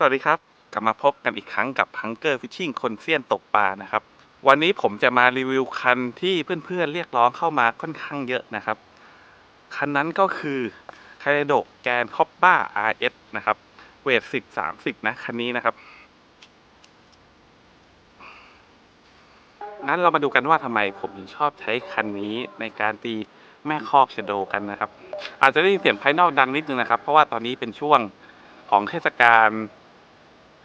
สวัสดีครับ กลับมาพบกันอีกครั้งกับ Hunger Fishing คนเซียนตกปลานะครับ วันนี้ผมจะมารีวิวคันที่เพื่อนๆเรียกร้องเข้ามาค่อนข้างเยอะนะครับ คันนั้นก็คือไคเรโดแกนคอปบ้า RS นะครับ เวท10 30นะ คันนี้นะครับ งั้นเรามาดูกันว่าทำไมผมถึงชอบใช้คันนี้ในการตีแม่คอกเชโดกันนะครับ อาจจะได้ยินเสียงภายนอกดังนิดนึงนะครับ เพราะว่าตอนนี้เป็นช่วงของเทศกาล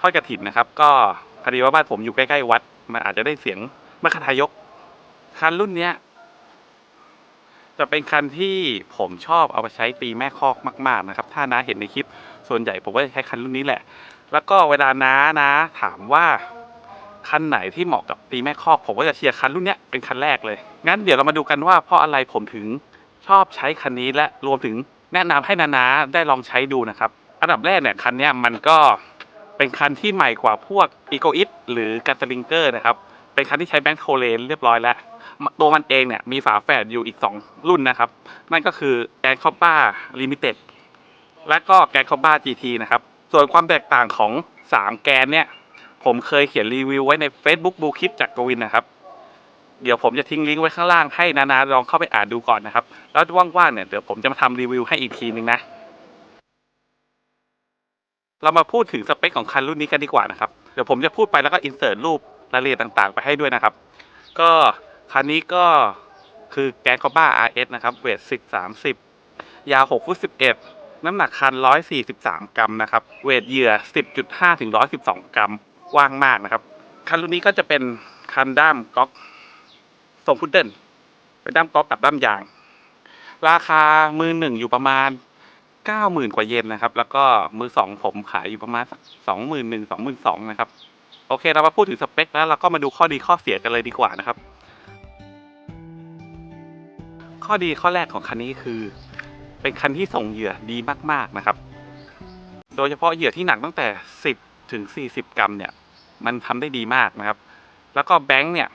ทอดกระถินนะครับ ก็พอดีว่าบ้านผมอยู่ใกล้ๆวัด มันอาจจะได้เสียงมคทายก คันรุ่นเนี้ย จะเป็นคันที่ผมชอบเอาไปใช้ตีแม่คอกมาก ๆ นะครับ ถ้าน้าเห็นในคลิปส่วนใหญ่ผมก็จะใช้คันรุ่นนี้แหละ แล้วก็เวลาน้านะ ถามว่าคันไหนที่เหมาะกับตีแม่คอก ผมก็จะเชียร์คันรุ่นเนี้ยเป็นคันแรกเลย งั้นเดี๋ยวเรามาดูกันว่าเพราะอะไรผมถึงชอบใช้คันนี้และรวมถึงแนะนำให้นานาได้ลองใช้ดูนะครับ อันดับแรกเนี่ยคันเนี้ยมันก็ เป็นคันที่ใหม่กว่าพวก e g o i t หรือ g a t l i n g e r นะครับ เป็นคันที่ใช้แบงค์โทเลนเรียบร้อยแล้ว ตัวมันเองเนี่ยมีฝาแฝดอยู่อีก 2 รุ่นนะครับ นั่นก็คือแกนคอปป้าลิมิเต็ดและก็แกนคอปป้า GT นะครับ ส่วนความแตกต่างของ 3 แกนเนี่ย ผมเคยเขียนรีวิวไว้ใน Facebook บูคิดจากกวินนะครับเดี๋ยวผมจะทิ้งลิงก์ไว้ข้างล่างให้นานาลองเข้าไปอ่านดูก่อนนะครับ แล้วว่างๆเนี่ยเดี๋ยวผมจะมาทำรีวิวให้อีกทีนึงนะ เรามาพูดถึงสเปคของคันรุ่นนี้กันดีกว่านะครับ เดี๋ยวผมจะพูดไปแล้วก็อินเสิร์ตรูปรายละเอียดต่างๆ ไปให้ด้วยนะครับ ก็คันนี้ก็คือแกนคอบ้า RS นะครับเวท10 30ยาว6ฟุต11น้ำหนักคัน143กรัมนะครับ เวทเหยื่อ10.5ถึง112กรัมว้างมากนะครับ คันรุ่นนี้ก็จะเป็นคันด้ามก๊อกทรงพุดเดิลเป็นด้ามก๊อกกับด้ามยาง ราคามือหนึ่งอยู่ประมาณ 90,000กว่าเยนนะครับ แล้วก็มือสองผมขายอยู่ประมาณสองหมื่นหนึ่งสองหมื่นสองนะครับ โอเคเรามาพูดถึงสเปคแล้วเราก็มาดูข้อดีข้อเสียกันเลยดีกว่านะครับ ข้อดีข้อแรกของคันนี้คือ เป็นคันที่ส่งเหยื่อดีมากๆนะครับ โดยเฉพาะเหยื่อที่หนักตั้งแต่10ถึง40กรัมเนี่ย มันทำได้ดีมากนะครับ แล้วก็แบงค์เนี่ย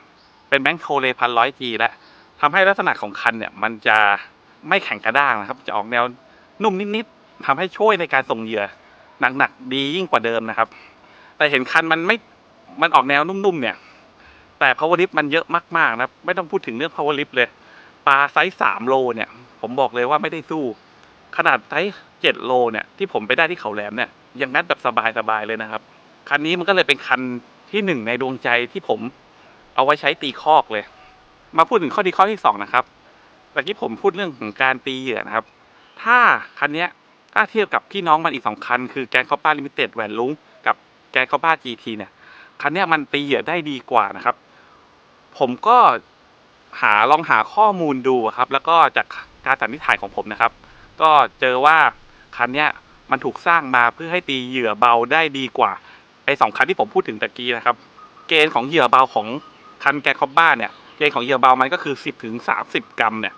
เป็นแบงค์โทเลพันร้อยจีแล้วทำให้ลักษณะของคันเนี่ย มันจะไม่แข็งกระด้างนะครับ จะออกแนว นุ่มนิดๆทำให้ช่วยในการส่งเหยื่อหนักๆดียิ่งกว่าเดิมนะครับ แต่เห็นคันมันไม่มันออกแนวนุ่มๆเนี่ย แต่ power lift มันเยอะมากๆนะครับไม่ต้องพูดถึงเรื่อง power lift เลยปลาไซส์สามโลเนี่ย ผมบอกเลยว่าไม่ได้สู้ ขนาดไซส์เจ็ดโลเนี่ยที่ผมไปได้ที่เขาแหลมเนี่ยยังงัดแบบสบายๆเลยนะครับ คันนี้มันก็เลยเป็นคันที่หนึ่งในดวงใจที่ผมเอาไว้ใช้ตีคอกเลย มาพูดถึงข้อดีข้อที่สองนะครับแต่ที่ผมพูดเรื่องของการตีเหยื่อนะครับ ถ้าคันนี้ถ้าเทียบกับพี่น้องมันอีกสองคัน คือแกนคอป้าลิมิเต็ดแหวนลุงกับแกนคอป้า GT เนี่ย คันนี้มันตีเหยื่อได้ดีกว่านะครับ ผมก็หาลองหาข้อมูลดูครับ แล้วก็จากการสันนิษฐานของผมนะครับ ก็เจอว่าคันนี้มันถูกสร้างมาเพื่อให้ตีเหยื่อเบาได้ดีกว่าไอ้สองคันที่ผมพูดถึงตะกี้นะครับ เกณฑ์ของเหยื่อเบาของคันแกนคอบบ้าเนี่ยเกณฑ์ของเหยื่อเบามันก็คือ 10ถึง30 กรัมเนี่ย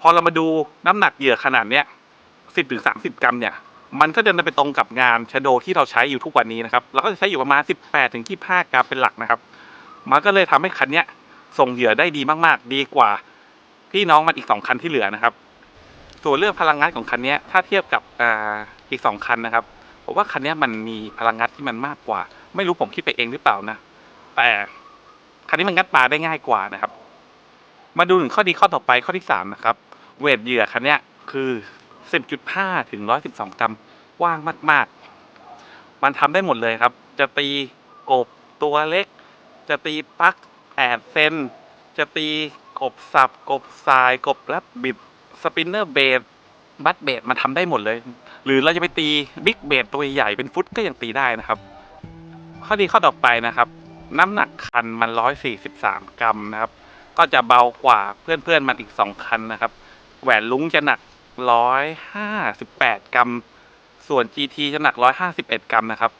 พอเรามาดูน้ำหนักเหยื่อขนาดเนี้ย10ถึง30กรัมเนี่ย มันก็จะไปตรงกับงานชโดที่เราใช้อยู่ทุกวันนี้นะครับเราก็จะใช้อยู่ประมาณ18ถึง25กรัมเป็นหลักนะครับ มันก็เลยทำให้คันเนี้ยส่งเหยื่อได้ดีมากๆ ดีกว่าพี่น้องมันอีกสองคันที่เหลือนะครับ ส่วนเรื่องพลังงานของคันเนี้ยถ้าเทียบกับอ่าอีกสองคันนะครับผมว่าคันเนี้ยมันมีพลังงานที่มันมากกว่า ไม่รู้ผมคิดไปเองหรือเปล่านะ แต่คันนี้มันงัดปลาได้ง่ายกว่านะครับ มาดูถึงข้อดีข้อต่อไปข้อที่สามนะครับ เวทเหยื่อคันนี้คือ 10.5 ถึง 112 กรัมกว้างมาก ๆ มันทำได้หมดเลยครับ จะตีกบตัวเล็ก จะตีปลั๊ก8เซนจะตีกบสับ กบทราย กบแรบบิด สปินเนอร์เบดบัตเบดมันทำได้หมดเลย หรือเราจะไปตีบิ๊กเบดตัวใหญ่เป็นฟุตก็ยังตีได้นะครับ ข้อดีข้อต่อไปนะครับ น้ำหนักคันมัน 143 กรัมนะครับ ก็จะเบากว่าเพื่อนๆมันอีก 2 คันนะครับ แหวนลุงจะหนัก158กรัม ส่วน GT จะหนัก151กรัมนะครับ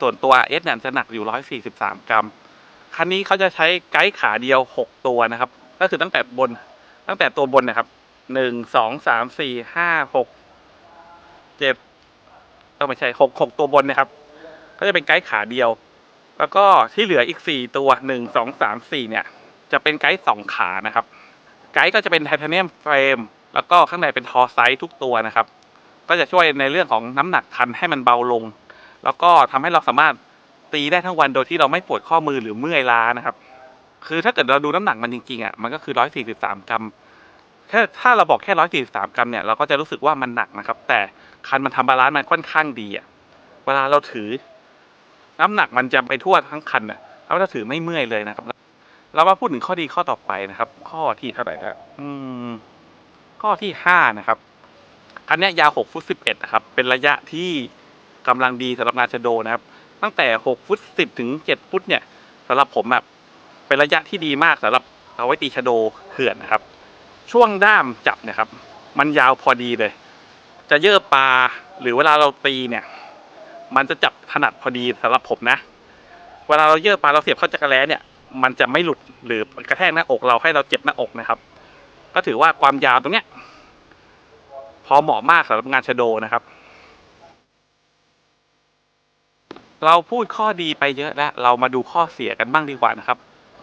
ส่วนตัว S เนี่ยจะหนักอยู่143กรัม คันนี้เขาจะใช้ไกด์ขาเดียว6ตัวนะครับ ก็คือตั้งแต่บน ตั้งแต่ตัวบนนะครับหนึ่งสองสามสี่ห้าหกเจ็ดเออไม่ใช่หกหกตัวบนนะครับ ก็จะเป็นไกด์ขาเดียว แล้วก็ที่เหลืออีกสี่ตัวหนึ่งสองสามสี่เนี่ย จะเป็นไกด์สองขานะครับ ไกด์ก็จะเป็นไทเทเนียมเฟรม แล้วก็ข้างในเป็นทอไซส์ทุกตัวนะครับ ก็จะช่วยในเรื่องของน้ำหนักคันให้มันเบาลง แล้วก็ทำให้เราสามารถตีได้ทั้งวันโดยที่เราไม่ปวดข้อมือหรือเมื่อยล้านะครับ คือถ้าเกิดเราดูน้ำหนักมันจริงๆอะมันก็คือร้อยสี่สิบสามกรัมแค่ถ้าเราบอกแค่ร้อยสี่สิบสามกรัมเนี่ยเราก็จะรู้สึกว่ามันหนักนะครับ แต่คันมันทำบาลานซ์มันค่อนข้างดีอะเวลาเราถือ น้ำหนักมันจะไปทั่วทั้งคันอะแล้วเราถือไม่เมื่อยเลยนะครับ เรามาพูดถึงข้อดีข้อต่อไปนะครับ ข้อที่เท่าไหร่ครับอืม ข้อที่ห้านะครับอันนี้ยาวหกฟุตสิบเอ็ดนะครับ เป็นระยะที่กำลังดีสำหรับงานชโดนะครับ ตั้งแต่หกฟุตสิบถึงเจ็ดฟุตเนี่ยสำหรับผมแบบเป็นระยะที่ดีมากสำหรับเอาไว้ตีชโดเขื่อนนะครับ ช่วงด้ามจับเนะครับ มันยาวพอดีเลย จะเยอะปลาหรือเวลาเราตีเนี่ย มันจะจับถนัดพอดีสำหรับผมนะ เวลาเราเยอะปลาเราเสียบเข้าจักรแล้เนี่ย มันจะไม่หลุดหรือกระแทกหน้าอกเราให้เราเจ็บหน้าอกนะครับ ก็ถือว่าความยาวตรงเนี้ย พอเหมาะมากสำหรับงานชโดนะครับ เราพูดข้อดีไปเยอะแล้ว เรามาดูข้อเสียกันบ้างดีกว่านะครับ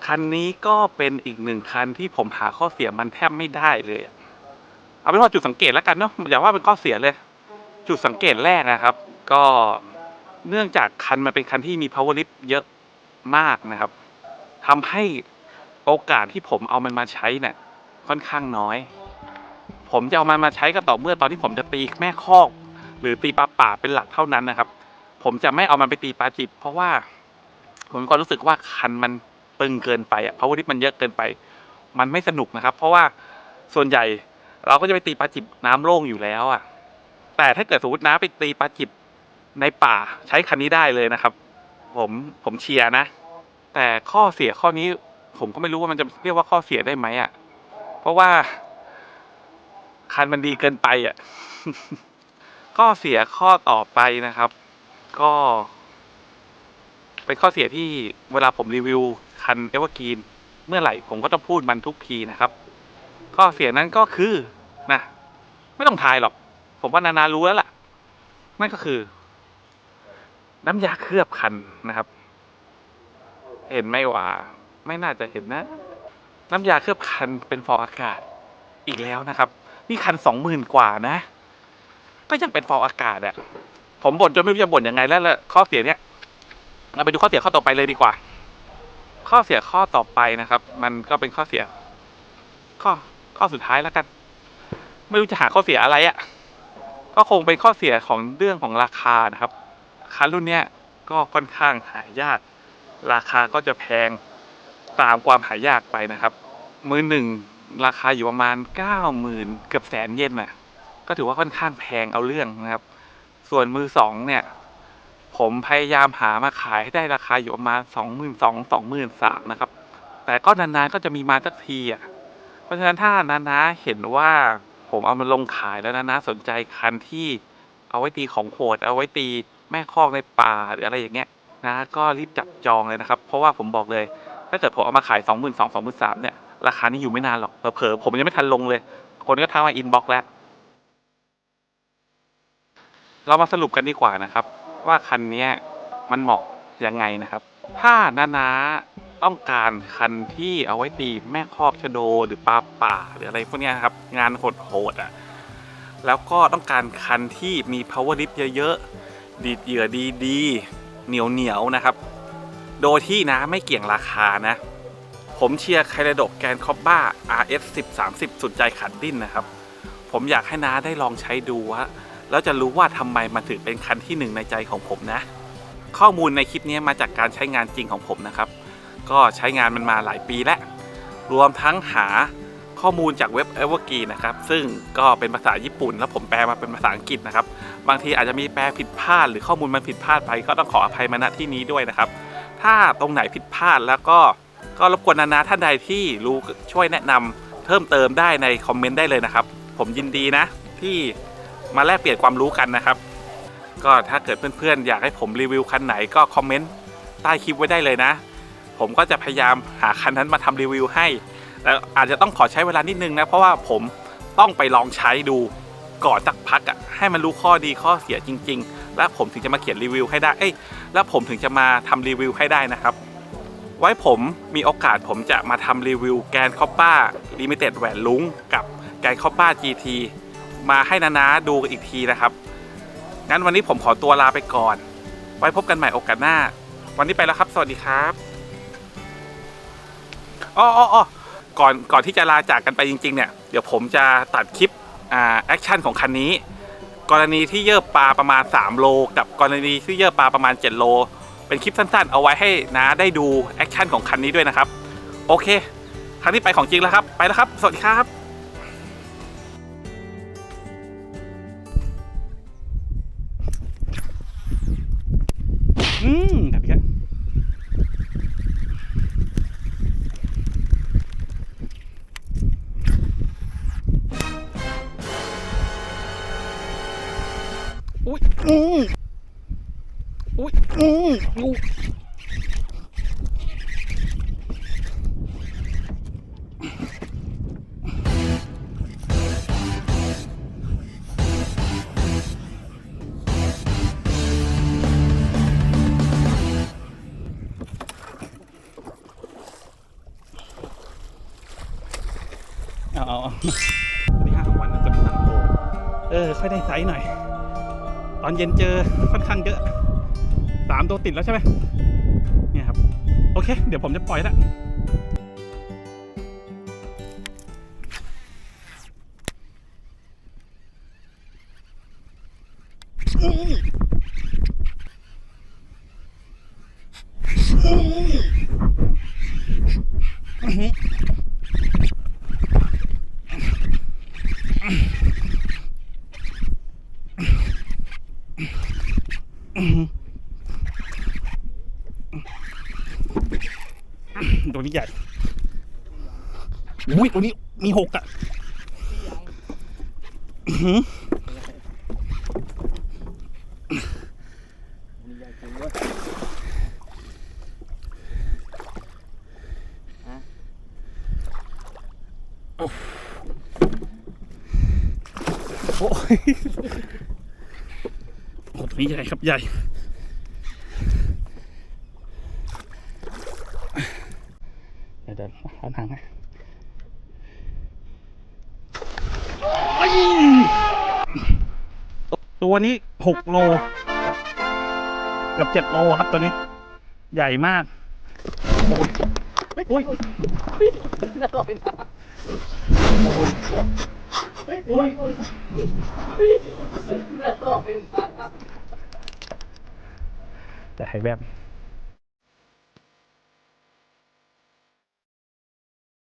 คันนี้ก็เป็นอีกหนึ่งคันที่ผมหาข้อเสียมันแทบไม่ได้เลยเอาเป็นว่าจุดสังเกตแล้วกันเนาะอย่าว่าเป็นข้อเสียเลย จุดสังเกตแรกนะครับ ก็เนื่องจากคันมันเป็นคันที่มี power lift เยอะมากนะครับทำให้โอกาสที่ผมเอามันมาใช้เนี่ย ค่อนข้างน้อย ผมจะเอามันมาใช้ก็ต่อเมื่อตอนที่ผมจะตีแม่คอก หรือตีปลาป่าเป็นหลักเท่านั้นนะครับ ผมจะไม่เอามันไปตีปลาจิบ เพราะว่า ผมก็รู้สึกว่าคันมันตึงเกินไปอะเพราะว่าที่มันเยอะเกินไป มันไม่สนุกนะครับ เพราะว่าส่วนใหญ่เราก็จะไปตีปลาจิบน้ำโล่งอยู่แล้วอะ แต่ถ้าเกิดสมมติน้าไปตีปลาจิบในป่าใช้คันนี้ได้เลยนะครับ ผมผมเชียร์นะ แต่ข้อเสียข้อนี้ผมก็ไม่รู้ว่ามันจะเรียกว่าข้อเสียได้ไหมอะ ราะว่า คันมันดีเกินไปอะ ข้อเสียข้อต่อไปนะครับ ก็ เป็นข้อเสียที่เวลาผมรีวิวคันเอเวอร์กรีนเมื่อไหร่ผมก็ต้องพูดมันทุกทีนะครับ ข้อเสียนั้นก็คือนะไม่ต้องทายหรอก ผมว่านานารู้แล้วล่ะ นั่นก็คือ น้ำยาเคลือบคันนะครับ เห็นไหมว่า ไม่น่าจะเห็นนะ น้ำยาเคลือบคันเป็นฟองอากาศอีกแล้วนะครับ นี่คันสองหมื่นกว่านะ ก็ยังเป็นฟองอากาศอะผมบ่นจนไม่รู้จะบ่นยังไงแล้วละข้อเสียเนี้ยเราไปดูข้อเสียข้อต่อไปเลยดีกว่า ข้อเสียข้อต่อไปนะครับ มันก็เป็นข้อเสีย ข้อข้อสุดท้ายแล้วกัน ไม่รู้จะหาข้อเสียอะไรอะก็คงเป็นข้อเสียของเรื่องของราคานะครับคันรุ่นเนี้ยก็ค่อนข้างหายาก ราคาก็จะแพง ตามความหายากไปนะครับ มือหนึ่งราคาอยู่ประมาณเก้าหมื่นเกือบแสนเยนน่ะ ก็ถือว่าค่อนข้างแพงเอาเรื่องนะครับ ส่วนมือสองเนี่ย ผมพยายามหามาขายให้ได้ราคาอยู่ประมาณสองหมื่นสองสองหมื่นสามนะครับ แต่ก็นานๆก็จะมีมาสักทีอะ เพราะฉะนั้นถ้านานาเห็นว่าผมเอามาลงขายแล้วนานาสนใจคันที่เอาไว้ตีของโหดเอาไว้ตีแม่คอกในป่าหรืออะไรอย่างเงี้ยนะก็รีบจับจองเลยนะครับ เพราะว่าผมบอกเลย ถ้าเกิดผมเอามาขายสองหมื่นสองสองหมื่นสามเนี่ย ราคานี้อยู่ไม่นานหรอกเผลอผมยังไม่ทันลงเลย คนก็ทักมาอินบ็อกแล้ว เรามาสรุปกันดีกว่านะครับ ว่าคันนี้มันเหมาะยังไงนะครับ ถ้านานาต้องการคันที่เอาไว้ตีแม่คอกชะโดหรือปลาป่าหรืออะไรพวกนี้ครับ งานโหดๆอะแล้วก็ต้องการคันที่มี power lift เยอะๆดีดเหยื่อดีๆเหนียวๆนะครับ โดยที่นะไม่เกี่ยงราคานะ ผมเชียร์ไคลโดแกนคอบบ้า RS 10 30 สุดใจขัดดิ้นนะครับ ผมอยากให้น้าได้ลองใช้ดูว่าแล้วจะรู้ว่าทำไมมันถึงเป็นคันที่หนึ่งในใจของผมนะ ข้อมูลในคลิปนี้มาจากการใช้งานจริงของผมนะครับ ก็ใช้งานมันมาหลายปีแล้ว รวมทั้งหาข้อมูลจากเว็บ e v e r g r e e n นะครับ ซึ่งก็เป็นภาษาญี่ปุ่น แล้วผมแปลมาเป็นภาษาอังกฤษนะครับ บางทีอาจจะมีแปลผิดพลาดหรือข้อมูลมันผิดพลาดไปก็ต้องขออภัยมาณที่นี้ด้วยนะครับ ถ้าตรงไหนผิดพลาดแล้วก็ก็รบกวนนานาท่านใดที่รู้ช่วยแนะนำเพิ่มเติมได้ในคอมเมนต์ได้เลยนะครับ ผมยินดีนะ ที่มาแลกเปลี่ยนความรู้กันนะครับ ก็ถ้าเกิดเพื่อนๆ อยากให้ผมรีวิวคันไหนก็คอมเมนต์ใต้คลิปไว้ได้เลยนะ ผมก็จะพยายามหาคันนั้นมาทำรีวิวให้แล้วอาจจะต้องขอใช้เวลานิดนึงนะ เพราะว่าผมต้องไปลองใช้ดูก่อนสักพักอะ่ะให้มันรู้ข้อดีข้อเสียจริง ๆ แล้วผมถึงจะมาเขียนรีวิวให้ได้เอ้ย แล้วผมถึงจะมาทำรีวิวให้ได้นะครับ ไว้ผมมีโอกาสผมจะมาทำรีวิวแกนคอปป้าลิมิเต็ดแหวนลุงกับแกนคอปป้า GT มาให้นานาดูอีกทีนะครับ งั้นวันนี้ผมขอตัวลาไปก่อน ไว้พบกันใหม่โอกาสหน้า วันนี้ไปแล้วครับ สวัสดีครับอ้ออ้ออ้อก่อนก่อนที่จะลาจากกันไปจริง ๆ เนี่ย เดี๋ยวผมจะตัดคลิปอ่าแอคชั่นของคันนี้ กรณีที่เยอะปลาประมาณ 3 โล กับกรณีที่เยอะปลาประมาณ 7 โล เป็นคลิปสั้นๆ เอาไว้ให้นะได้ดูแอคชั่นของคันนี้ด้วยนะครับ โอเค ครั้งนี้ไปของจริงแล้วครับ ไปแล้วครับ สวัสดีครับ วันที่ห้าของวันนะตัวที่สามโลเออ ค่อยได้ไซส์หน่อย ตอนเย็นเจอค่อนข้างเยอะสามตัวติดแล้วใช่ไหมเนี่ยครับ โอเค เดี๋ยวผมจะปล่อยละ ตัวนี้ใหญ่อุ้ยตัวนี้มีหกอะอื้อหือ โอ้ยโอ้ตัวนี้ใหญ่ครับใหญ่เดี๋ยวเดี๋ยวหาทางให้ตัวนี้หกโลเกับเจ็ดโลครับตัวนี้ ใหญ่มากโอ้ยโอ้ย แต่ให้แบบ